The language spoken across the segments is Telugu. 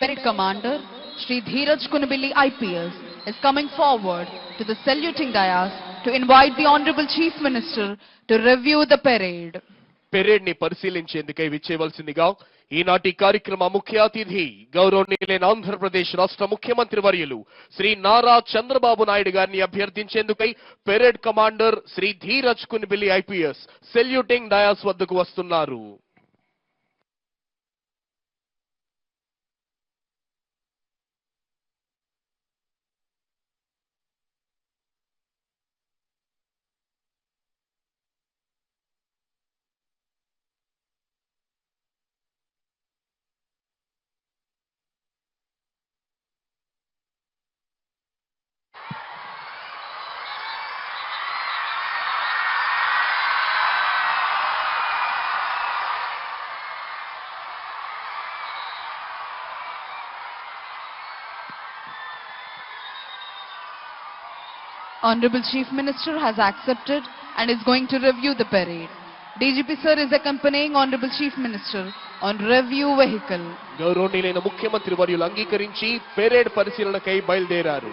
Parade Commander Shri Dheeraj Kunabilli IPS is coming forward to the saluting dais to invite the Honorable Chief Minister to review the parade. పెరేడ్ని పరిశీలించేందుకై విచ్చేవలసిందిగా ఈనాటి కార్యక్రమ ముఖ్య అతిథి గౌరవనీయులైన ఆంధ్రప్రదేశ్ రాష్ట్ర ముఖ్యమంత్రి వర్యులు శ్రీ నారా చంద్రబాబు నాయుడు గారిని అభ్యర్థించేందుకై parade commander Shri Dheeraj Kunbilli IPS saluting dais వద్దకు వస్తున్నారు. Honorable Chief Minister has accepted and is going to review the parade. DGP sir is accompanying Honorable Chief Minister on review vehicle. గౌరవనీయులైన ముఖ్యమంత్రి వర్యులు అంగీకరించి పెరేడ్ పరిశీలనకై బయలుదేరారు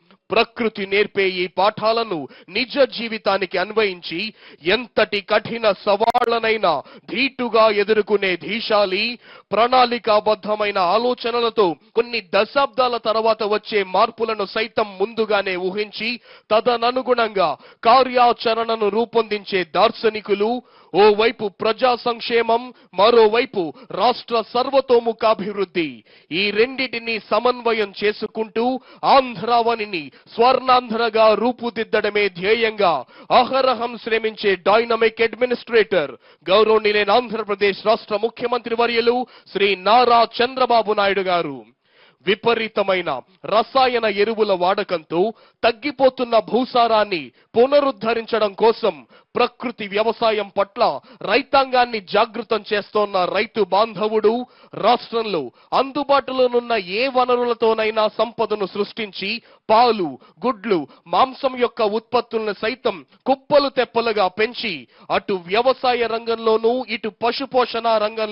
ప్రకృతి నేర్పే ఈ పాఠాలను నిజ జీవితానికి అన్వయించి ఎంతటి కఠిన సవాళ్ళనైనా ధీటుగా ఎదుర్కొనే ధీశాలి ప్రణాళికాబద్ధమైన ఆలోచనలతో కొన్ని దశాబ్దాల తర్వాత వచ్చే మార్పులను సైతం ముందుగానే ఊహించి తదననుగుణంగా కార్యాచరణను రూపొందించే దార్శనికులు ఓవైపు ప్రజా సంక్షేమం మరోవైపు రాష్ట్ర సర్వతోముఖాభివృద్ధి. ఈ రెండిటిని సమన్వయం చేసుకుంటూ ఆంధ్రావనిని స్వర్ణాంధ్రగా రూపుదిద్దడమే ధ్యేయంగా అహరహం శ్రమించే డైనమిక్ అడ్మినిస్ట్రేటర్ గౌరవనీయులైన ఆంధ్రప్రదేశ్ రాష్ట్ర ముఖ్యమంత్రి వర్యులు శ్రీ నారా చంద్రబాబు నాయుడు గారు. విపరీతమైన రసాయన ఎరువుల వాడకంతో తగ్గిపోతున్న భూసారాన్ని పునరుద్ధరించడం కోసం ప్రకృతి వ్యవసాయం పట్ల రైతాంగాన్ని జాగృతం చేస్తోన్న రైతు బాంధవుడు రాష్ట్రంలో అందుబాటులోనున్న ఏ వనరులతోనైనా సంపదను సృష్టించి పాలు గుడ్లు మాంసం యొక్క ఉత్పత్తులను సైతం కుప్పలు తెప్పలుగా పెంచి అటు వ్యవసాయ రంగంలోనూ ఇటు పశుపోషణ రంగంలో